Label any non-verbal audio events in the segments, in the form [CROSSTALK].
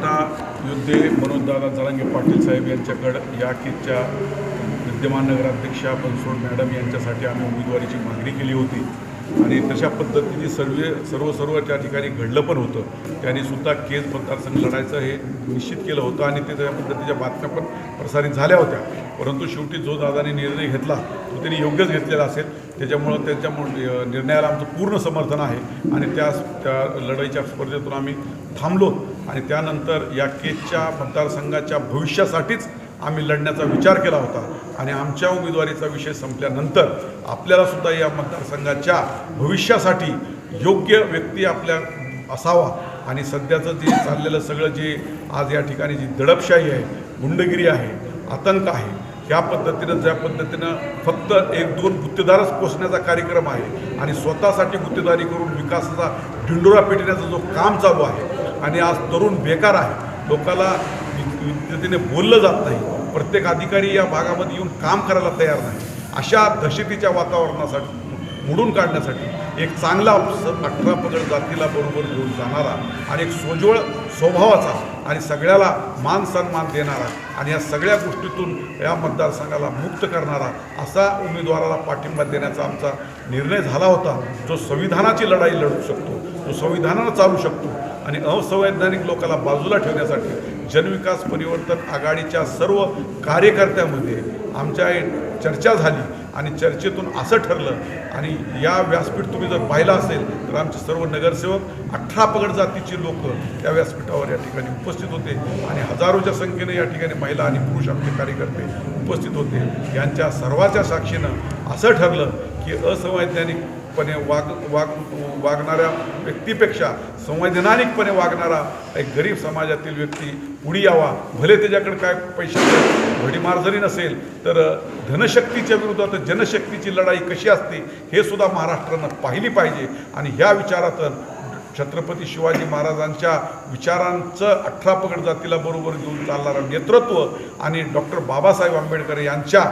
मराठा योद्धे मनोजदादा जरांगे पाटील साहेब यांच्याकडं या किटच्या विद्यमान नगराध्यक्षा बनसोड मॅडम यांच्यासाठी आम्ही उमेदवारीची मागणी केली होती. आणि तशा पद्धतीने सर्व सर्व सर्व त्या ठिकाणी घडलं पण होतं. त्यांनी सुद्धा केस मतदारसंघ लढायचं हे निश्चित केलं होतं आणि ते त्या पद्धतीच्या बातम्या पण प्रसारित झाल्या होत्या. परंतु शेवटी जो दादाने निर्णय घेतला तो त्यांनी योग्यच घेतलेला असेल. त्याच्यामुळं त्यांच्यामुळे निर्णयाला आमचं पूर्ण समर्थन आहे. आणि त्या त्या लढाईच्या स्पर्धेतून आम्ही थांबलो. आणि त्यानंतर या केसच्या मतदारसंघाच्या भविष्यासाठीच आम्ही लढण्याचा विचार केला होता. आणि आमच्या उमेदवारीचा विषय संपल्यानंतर आपल्यालासुद्धा या मतदारसंघाच्या भविष्यासाठी योग्य व्यक्ती आपल्या असावा. आणि सध्याचं जे चाललेलं सगळं जे आज या ठिकाणी जी दडपशाही आहे गुंडगिरी आहे आतंक आहे ह्या पद्धतीनं ज्या पद्धतीनं फक्त एक दोन गुत्तेदारच पोचण्याचा कार्यक्रम आहे आणि स्वतःसाठी गुत्तेदारी करून विकासाचा ढिंडोरा पेटण्याचं जो काम चालू आहे आणि आज तरुण बेकार आहे. लोकाला विद्युतीने बोललं जात नाही. प्रत्येक अधिकारी या भागामध्ये येऊन काम करायला तयार नाही. अशा दहशतीच्या वातावरणासाठी मोडून काढण्यासाठी एक चांगला अठरा पगड जातीला बरोबर घेऊन जाणारा आणि एक सोज्वळ स्वभावाचा आणि सगळ्याला मान सन्मान देणारा आणि या सगळ्या गोष्टीतून या मतदारसंघाला मुक्त करणारा असा उमेदवाराला पाठिंबा देण्याचा आमचा निर्णय झाला होता. जो संविधानाची लढाई लढू शकतो जो संविधानानं चालू शकतो. आणि असंवैधानिक लोकांना बाजूला ठेवण्यासाठी जनविकास परिवर्तन आघाडीच्या सर्व कार्यकर्त्यामध्ये आमच्या चर्चा झाली आणि चर्चेतून असं ठरलं आणि या व्यासपीठ तुम्ही जर पाहिलं असेल तर आमचे सर्व नगरसेवक अठरा पगड जातीची लोक त्या व्यासपीठावर या ठिकाणी उपस्थित होते आणि हजारोच्या संख्येने या ठिकाणी महिला आणि पुरुष आमचे कार्यकर्ते उपस्थित होते. यांच्या सर्वाच्या साक्षीनं असं ठरलं की पणे वाग वाग वागणाऱ्या व्यक्तीपेक्षा संवैधानिकपणे वागणारा एक गरीब समाजातील व्यक्ती पुढे यावा. भले त्याच्याकडे काय पैशाची घडीमार जरी नसेल तर धनशक्तीच्या विरोधात जनशक्तीची लढाई कशी असते हे सुद्धा महाराष्ट्रानं पाहिली पाहिजे. आणि ह्या विचारातून छत्रपती शिवाजी महाराजांच्या विचारांचं अठरा पगड जातीला बरोबर घेऊन चालणारं नेतृत्व आणि डॉक्टर बाबासाहेब आंबेडकर यांच्या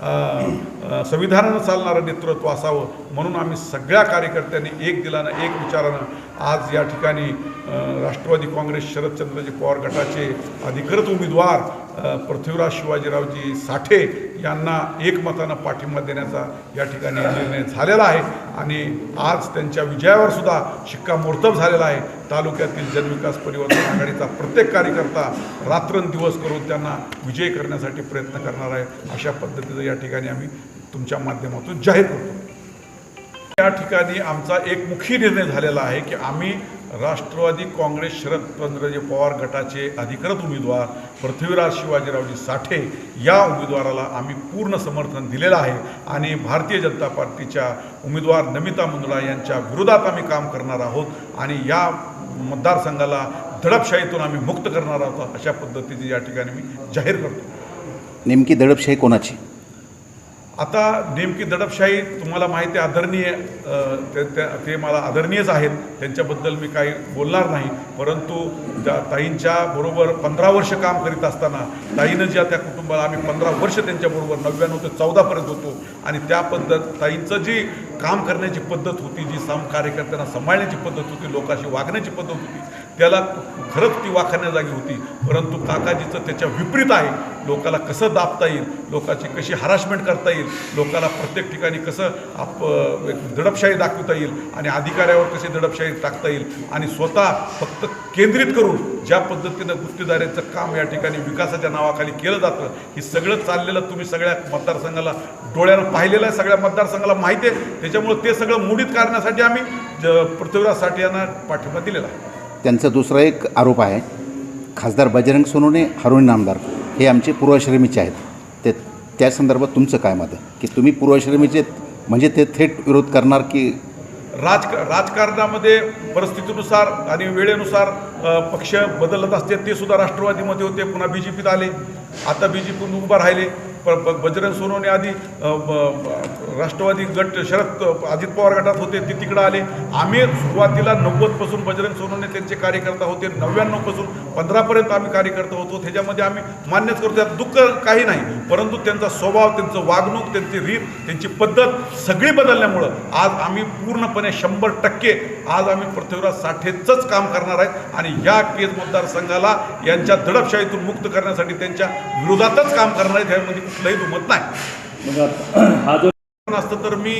संविधानानं चालणारं नेतृत्व असावं म्हणून आम्ही सगळ्या कार्यकर्त्यांनी एक दिलानं एक विचारानं आज या ठिकाणी राष्ट्रवादी काँग्रेस शरदचंद्रजी पवार गटाचे अधिकृत उमेदवार पृथ्वीराज शिवाजीरावजी साठे यांना एकमतानं पाठिंबा देण्याचा या ठिकाणी निर्णय झालेला आहे. आणि आज त्यांच्या विजयावर सुद्धा शिक्कामोर्तब झालेला आहे. तालुक्यातील जनविकास परिवर्तन आघाडीचा प्रत्येक कार्यकर्ता रात्रंदिवस करून त्यांना विजयी करण्यासाठी प्रयत्न करणार आहे. अशा पद्धतीचं या ठिकाणी आम्ही तुमच्या माध्यमातून जाहीर करतो. या ठिकाणी आमचा एक मुख्य निर्णय झालेला आहे की आम्ही राष्ट्रवादी काँग्रेस शरदचंद्रजी पवार गटाचे अधिकृत उमेदवार पृथ्वीराज शिवाजीरावजी साठे या उमेदवाराला आम्ही पूर्ण समर्थन दिलेलं आहे. आणि भारतीय जनता पार्टीच्या उमेदवार नमिता मुंदडा यांच्या विरोधात आम्ही काम करणार आहोत आणि या मतदारसंघाला दडपशाहीतून आम्ही मुक्त करणार आहोत अशा पद्धतीची या ठिकाणी मी जाहीर करतो. नेमकी दडपशाही कोणाची? आता नेमकी दडपशाही तुम्हाला माहिती आदरणीय ते ते- ते मला आदरणीयच आहेत. त्यांच्याबद्दल मी काही बोलणार नाही. परंतु ज्या ताईंच्या बरोबर पंधरा वर्ष काम करीत असताना ताईनं ज्या त्या कुटुंबाला आम्ही पंधरा वर्ष त्यांच्याबरोबर नव्याण्णव ते चौदापर्यंत होतो आणि त्या पद्धत ताईंचं जी काम करण्याची पद्धत होती जी सम कार्यकर्त्यांना सांभाळण्याची पद्धत होती लोकांशी वागण्याची पद्धत होती त्याला खरंच ती वाखाण्या जागी होती. परंतु काकाजीचं त्याच्या विपरीत आहे. लोकाला कसं दाबता येईल? लोकांची कशी हरासमेंट करता येईल? लोकाला प्रत्येक ठिकाणी कसं आप दडपशाही दाखवता येईल? आणि अधिकाऱ्यावर कशी दडपशाही टाकता येईल? आणि स्वतः फक्त केंद्रित करून ज्या पद्धतीनं गुत्तेदाऱ्यांचं काम या ठिकाणी विकासाच्या नावाखाली केलं जातं हे सगळं चाललेलं तुम्ही सगळ्या मतदारसंघाला डोळ्यानं पाहिलेलं आहे. सगळ्या मतदारसंघाला माहिती आहे. त्याच्यामुळं ते सगळं मोडीत करण्यासाठी आम्ही ज- पृथ्वीराज साठे यांना पाठिंबा दिलेला आहे. त्यांचा दुसरा एक आरोप आहे खासदार बजरंग सोनूने हरुण नामदार हे आमचे पूर्वाश्रमीचे आहेत. ते त्या संदर्भात तुमचं काय मत आहे? की तुम्ही पूर्वाश्रमीचे म्हणजे ते थेट विरोध करणार की राजक राजकारणामध्ये परिस्थितीनुसार आणि वेळेनुसार पक्ष बदलत असते ते सुद्धा राष्ट्रवादीमध्ये होते पुन्हा बी जे पीत आले. आता बी जे पीतून उभं राहिले. प- ब- बजरंग सोनवणे आधी ब- राष्ट्रवादी गट शरद अजित पवार गटात होते ते तिकडं आले. आम्ही सुरुवातीला नव्वदपासून बजरंग सोनवणे त्यांचे कार्यकर्ता होते नव्याण्णवपासून पंधरापर्यंत आम्ही कार्यकर्ता होतो. त्याच्यामध्ये आम्ही मान्यच करतो त्यात दुःख काही नाही. परंतु त्यांचा स्वभाव त्यांचं वागणूक त्यांची रीत त्यांची पद्धत सगळी बदलल्यामुळं आज आम्ही पूर्णपणे शंभर टक्के आज आम्ही पृथ्वीराज साठेचंच काम करणार आहेत. आणि या केज मतदारसंघाला यांच्या दडपशाहीतून मुक्त करण्यासाठी त्यांच्या विरोधातच काम करणार आहेत ह्यामध्ये कुठलंही दुमत नाही. [CLEARS THROAT] हा असतं तर मी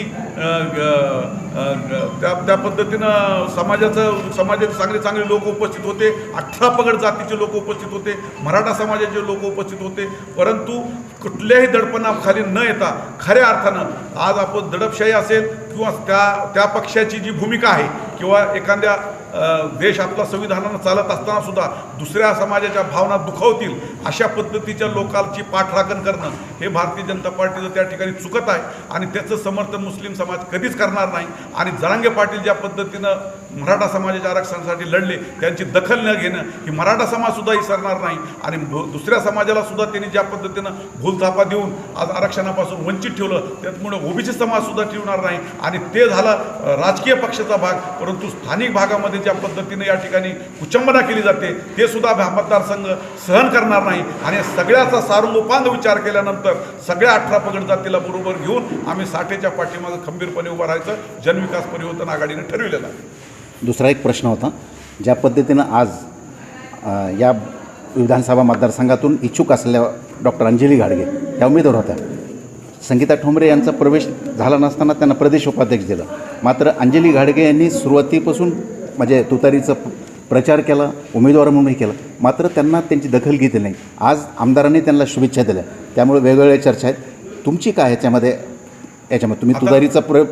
त्या त्या पद्धतीनं समाजाचं समाजाचे चांगले चांगले लोक उपस्थित होते. अठरा पगड जातीचे लोक उपस्थित होते. मराठा समाजाचे लोक उपस्थित होते. परंतु कुठल्याही दडपणाखाली न येता खऱ्या अर्थानं आज आपण दडपशाही असेल किंवा त्या त्या पक्षाची जी भूमिका आहे किंवा एखाद्या देश आपला संविधानानं चालत असताना सुद्धा दुसऱ्या समाजाच्या भावना दुखावतील अशा पद्धतीच्या लोकांची पाठराखण करणं हे भारतीय जनता पार्टीचं त्या ठिकाणी चुकत आहे आणि त्याचं समर्थन मुस्लिम समाज कधीच करणार नाही. आणि जरांगे पाटील ज्या पद्धतीनं मराठा समाजाच्या आरक्षणासाठी लढले त्यांची दखल न घेणं ही मराठा समाजसुद्धा विसरणार नाही. आणि दुसऱ्या समाजाला सुद्धा त्यांनी ज्या पद्धतीनं भूलथापा देऊन आज आरक्षणापासून वंचित ठेवलं त्यामुळे ओबीसी समाजसुद्धा ठेवणार नाही. आणि ते झालं राजकीय पक्षाचा भाग परंतु स्थानिक भागामध्ये ज्या पद्धतीने या ठिकाणी कुचंबना केली जाते ते सुद्धा मतदारसंघ सहन करणार नाही. आणि सगळ्याचा सारंगोपांग विचार केल्यानंतर सगळ्या अठरा पगड जातीला बरोबर घेऊन आम्ही साठेच्या पाठीमागं खंबीरपणे उभं राहायचं जनविकास परिवर्तन आघाडीने ठरविलेलं आहे. दुसरा एक प्रश्न होता ज्या पद्धतीनं आज या विधानसभा मतदारसंघातून इच्छुक असलेल्या डॉक्टर अंजली घाडगे या उमेदवार होत्या. संगीता ठोंबरे यांचा प्रवेश झाला नसताना त्यांना प्रदेश उपाध्यक्ष दिलं. मात्र अंजली घाडगे यांनी सुरुवातीपासून म्हणजे तुतारीचं प्रचार केला उमेदवार म्हणूनही केला. मात्र त्यांना त्यांची दखल घेतली नाही. आज आमदारांनी त्यांना शुभेच्छा दिल्या. त्यामुळे वेगवेगळ्या चर्चा आहेत. तुमची काय याच्यामध्ये? याच्यामध्ये तुम्ही तुतारीचा प्र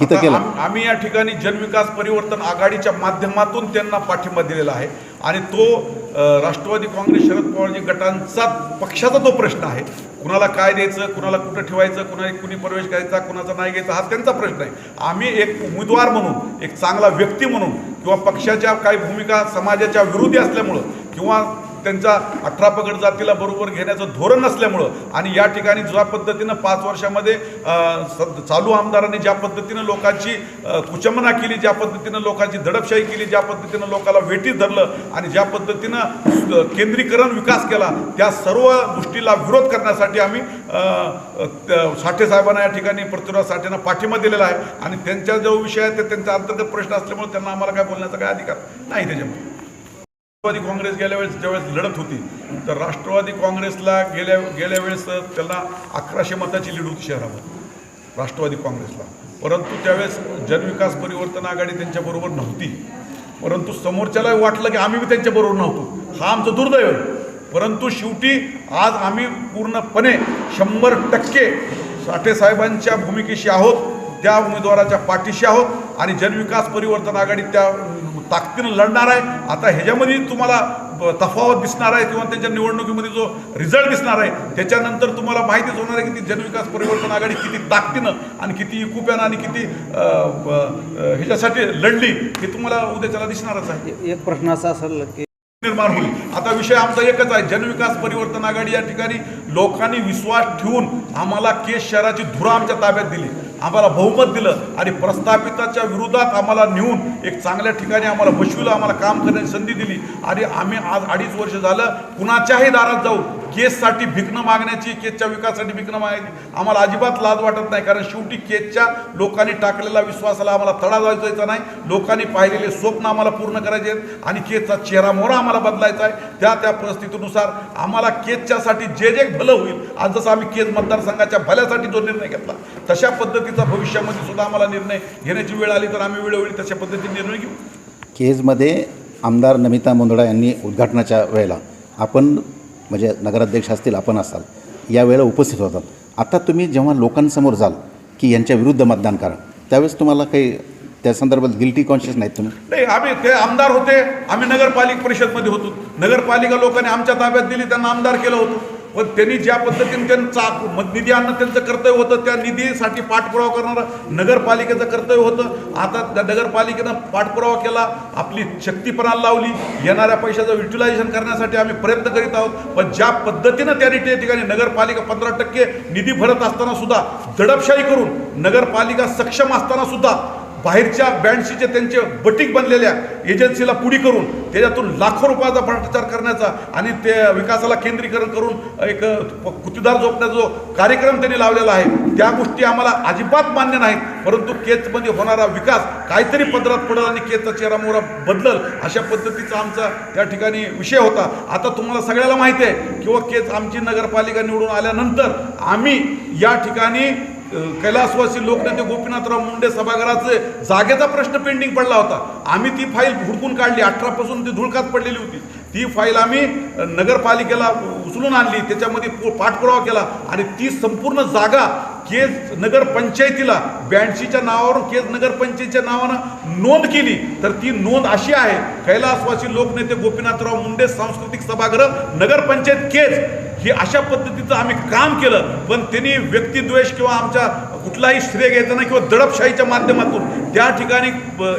हित आता केला. आम- आम्ही या ठिकाणी जनविकास परिवर्तन आघाडीच्या माध्यमातून त्यांना पाठिंबा दिलेला आहे. आणि तो राष्ट्रवादी काँग्रेस शरद पवारजी गटांचा पक्षाचा तो प्रश्न आहे. कुणाला काय द्यायचं कुणाला कुठं ठेवायचं कुणा कुणी प्रवेश करायचा कुणाचा नाही घ्यायचा हा त्यांचा प्रश्न आहे. आम्ही एक उमेदवार म्हणून एक चांगला व्यक्ती म्हणून किंवा पक्षाच्या काही भूमिका समाजाच्या विरोधी असल्यामुळं किंवा त्यांचा अठरा पगड जातीला बरोबर घेण्याचं धोरण नसल्यामुळं आणि या ठिकाणी ज्या पद्धतीनं पाच वर्षामध्ये स- चालू आमदारांनी ज्या पद्धतीनं लोकांची कुचमना कुचंबना केली ज्या पद्धतीनं लोकांची दडपशाही केली ज्या पद्धतीनं लोकाला वेटीत धरलं आणि ज्या पद्धतीनं केंद्रीकरण विकास केला त्या सर्व गोष्टीला विरोध करण्यासाठी आम्ही अ, साठे साहेबांना या ठिकाणी पृथ्वीराज साठेंना पाठिंबा दिलेला आहे. आणि त्यांचा जो विषय आहे ते त्यांचा अंतर्गत प्रश्न असल्यामुळे त्यांना आम्हाला काय बोलण्याचा काय अधिकार? नाही त्याच्यामध्ये. राष्ट्रवादी काँग्रेस गेल्या वेळेस ज्यावेळेस लढत होती तर राष्ट्रवादी काँग्रेसला गेल्या गेल्या वेळेस त्यांना अकराशे मताची लीड होती शहरामध्ये राष्ट्रवादी काँग्रेसला. परंतु त्यावेळेस जनविकास परिवर्तन आघाडी त्यांच्याबरोबर नव्हती. परंतु समोरच्याला वाटलं की आम्ही बी त्यांच्याबरोबर नव्हतो. हा आमचं दुर्दैव आहे. परंतु शेवटी आज आम्ही पूर्णपणे शंभर टक्के साठे साहेबांच्या भूमिकेशी आहोत त्या उमेदवाराच्या पाठीशी आहोत आणि जनविकास परिवर्तन आघाडी त्या ताकदीनं लढणार आहे. आता ह्याच्यामध्ये तुम्हाला तफावत दिसणार आहे किंवा त्यांच्या निवडणुकीमध्ये जो रिझल्ट दिसणार आहे त्याच्यानंतर तुम्हाला माहितीच होणार आहे की ती जनविकास परिवर्तन आघाडी किती ताकदीनं आणि किती इकुप्यानं आणि किती ह्याच्यासाठी लढली हे तुम्हाला उद्याच्याला दिसणारच आहे. एक प्रश्न असा असेल की निर्माण होईल. आता विषय आमचा एकच आहे. जनविकास परिवर्तन आघाडी या ठिकाणी लोकांनी विश्वास ठेवून आम्हाला केस शहराची धुरा आमच्या ताब्यात दिली. आम्हाला बहुमत दिलं आणि प्रस्थापिताच्या विरोधात आम्हाला नेऊन एक चांगल्या ठिकाणी आम्हाला बसविलं आम्हाला काम करण्याची संधी दिली. आणि आम्ही आज अडीच वर्ष झालं कुणाच्याही दारात जाऊ केससाठी भिकणं मागण्याची केसच्या विकासासाठी भिकणं मागायची. आम्हाला अजिबात लाज वाटत नाही कारण शेवटी केसच्या लोकांनी टाकलेला विश्वासाला आम्हाला तडा जायचा नाही. लोकांनी पाहिलेले स्वप्न आम्हाला पूर्ण करायचे आहेत आणि केसचा चेहरा मोहरा आम्हाला बदलायचा आहे. त्या त्या परिस्थितीनुसार आम्हाला केसच्यासाठी जे जे भलं होईल आज जसं आम्ही केस मतदारसंघाच्या भल्यासाठी जो निर्णय घेतला तशा पद्धतीचा भविष्यामध्ये सुद्धा आम्हाला निर्णय घेण्याची वेळ आली तर आम्ही वेळोवेळी तशा पद्धतीने निर्णय घेऊ. केजमध्ये आमदार नमिता मुंदडा यांनी उद्घाटनाच्या वेळेला आपण म्हणजे नगराध्यक्ष असतील आपण असाल यावेळेला उपस्थित होतात. आता तुम्ही जेव्हा लोकांसमोर जाल की यांच्या विरुद्ध मतदान करा त्यावेळेस तुम्हाला काही त्या संदर्भात गिल्टी कॉन्शियस नाहीत तुम्ही? नाही आम्ही ते आमदार होते आम्ही नगरपालिका परिषदमध्ये होतो. नगरपालिका लोकांनी आमच्या ताब्यात दिली त्यांना आमदार केलं होतं. पण त्यांनी ज्या पद्धतीने त्यांचा निधी आणणं त्यांचं कर्तव्य होतं त्या निधीसाठी पाठपुरावा करणारं नगरपालिकेचं कर्तव्य होतं. आता त्या नगरपालिकेनं पाठपुरावा केला आपली शक्तीपणाला लावली. येणाऱ्या पैशाचं युटिलायझेशन करण्यासाठी आम्ही प्रयत्न करीत आहोत. पण ज्या पद्धतीनं त्यांनी त्या ठिकाणी नगरपालिका पंधरा टक्के निधी भरत असताना सुद्धा दडपशाही करून नगरपालिका सक्षम असताना सुद्धा बाहेरच्या ब्रँडशीचे त्यांचे बटीक बनलेल्या एजन्सीला पुढी करून त्याच्यातून लाखो रुपयाचा भ्रष्टाचार करण्याचा आणि ते विकासाला केंद्रीकरण करून एक कुतीदार झोपण्याचा जो कार्यक्रम त्यांनी लावलेला आहे त्या गोष्टी आम्हाला अजिबात मान्य नाहीत. परंतु केचमध्ये होणारा विकास काहीतरी पदरात पडेल आणि केचचा चेहरा मोहरा बदलल अशा पद्धतीचा आमचा त्या ठिकाणी विषय होता. आता तुम्हाला सगळ्याला माहिती आहे किंवा केच आमची नगरपालिका निवडून आल्यानंतर आम्ही या ठिकाणी कैलासवासी लोकनेते गोपीनाथराव मुंडे सभागृहाचे जागेचा प्रश्न पेंडिंग पडला होता. आम्ही ती फाईल हुडकून काढली. अठरापासून ती धुळकात पडलेली होती. ती फाईल आम्ही नगरपालिकेला उचलून आणली. त्याच्यामध्ये पाठपुरावा केला. आणि ती संपूर्ण जागा केज नगरपंचायतीला ब्याऐंशीच्या नावावरून केज नगरपंचायतीच्या नावानं नोंद केली. तर ती नोंद अशी आहे कैलासवासी लोकनेते गोपीनाथराव मुंडे सांस्कृतिक सभागृह नगरपंचायत केज. हे अशा पद्धतीचं आम्ही काम केलं पण त्यांनी व्यक्तिद्वेष किंवा आमच्या कुठलाही श्रेय घ्यायचं नाही किंवा दडपशाहीच्या माध्यमातून त्या ठिकाणी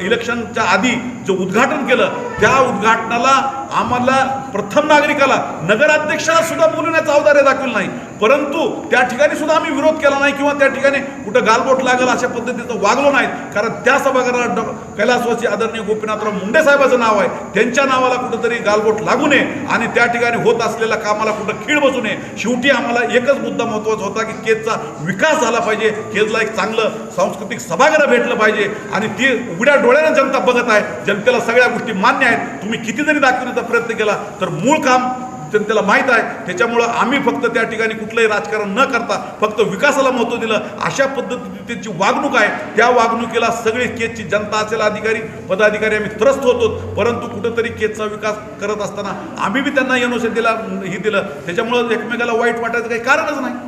इलेक्शनच्या आधी जे उद्घाटन केलं त्या उद्घाटनाला आम्हाला प्रथम नागरिकाला नगराध्यक्षाला सुद्धा बोलवण्याचं अवधार्य दाखवलं नाही. परंतु त्या ठिकाणी सुद्धा आम्ही विरोध केला नाही किंवा त्या ठिकाणी कुठं गालबोट लागल अशा पद्धतीचं वागलो नाही कारण त्या सभागृहात डॉ. कैलासवासी आदरणीय गोपीनाथराव मुंडे साहेबाचं नाव आहे. त्यांच्या नावाला कुठंतरी गालबोट लागू नये आणि त्या ठिकाणी होत असलेल्या कामाला कुठं खीळ बसू नये. शेवटी आम्हाला एकच मुद्दा महत्त्वाचा होता की केजचा विकास झाला पाहिजे. केजला एक चांगलं सांस्कृतिक सभागृह भेटलं पाहिजे. आणि ती उघड्या डोळ्यानं जनता बघत आहे. जनतेला सगळ्या गोष्टी मान्य आहेत. तुम्ही किती जरी दाखवण्याचा प्रयत्न केला तर मूळ काम जनतेला माहीत आहे. त्याच्यामुळं आम्ही फक्त त्या ठिकाणी कुठलंही राजकारण न करता फक्त विकासाला महत्त्व दिलं. अशा पद्धतीची त्यांची वागणूक आहे. त्या वागणुकीला सगळी केसची जनता असेल अधिकारी पदाधिकारी आम्ही त्रस्त होतो परंतु कुठंतरी केसचा विकास करत असताना आम्ही बी त्यांना एनओसी दिला हे दिलं. त्याच्यामुळं एकमेकाला वाईट वाटायचं काही कारणच नाही.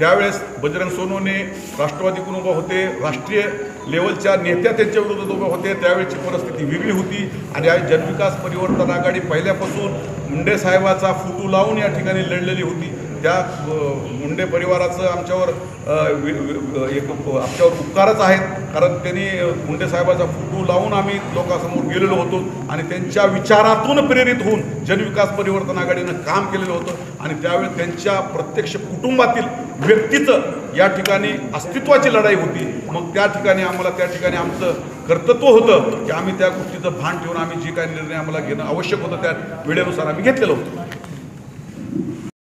त्यावेळेस बजरंग सोनवणे राष्ट्रवादीकडून उभा होते. राष्ट्रीय लेवलच्या नेत्या त्यांच्या विरोधात उभे होते. त्यावेळेची परिस्थिती वेगळी होती. आणि आज जनविकास परिवर्तन आघाडी पहिल्यापासून मुंडे साहेबाचा फोटो लावून या ठिकाणी लढलेली होती. त्या मुंडे परिवाराचं आमच्यावर एक आमच्यावर उपकारच आहेत. कारण त्यांनी मुंडे साहेबाचा फोटो लावून आम्ही लोकांसमोर गेलेलो होतो आणि त्यांच्या विचारातून प्रेरित होऊन जनविकास परिवर्तन आघाडीनं काम केलेलं होतं. आणि त्यावेळी त्यांच्या प्रत्यक्ष कुटुंबातील व्यक्तीचं या ठिकाणी अस्तित्वाची लढाई होती. मग त्या ठिकाणी आम्हाला त्या ठिकाणी आमचं कर्तृत्व होतं की आम्ही त्या गोष्टीचं भान ठेवून आम्ही जे काही निर्णय आम्हाला घेणं आवश्यक होतं त्या वेळेनुसार आम्ही घेतलेलं होतं.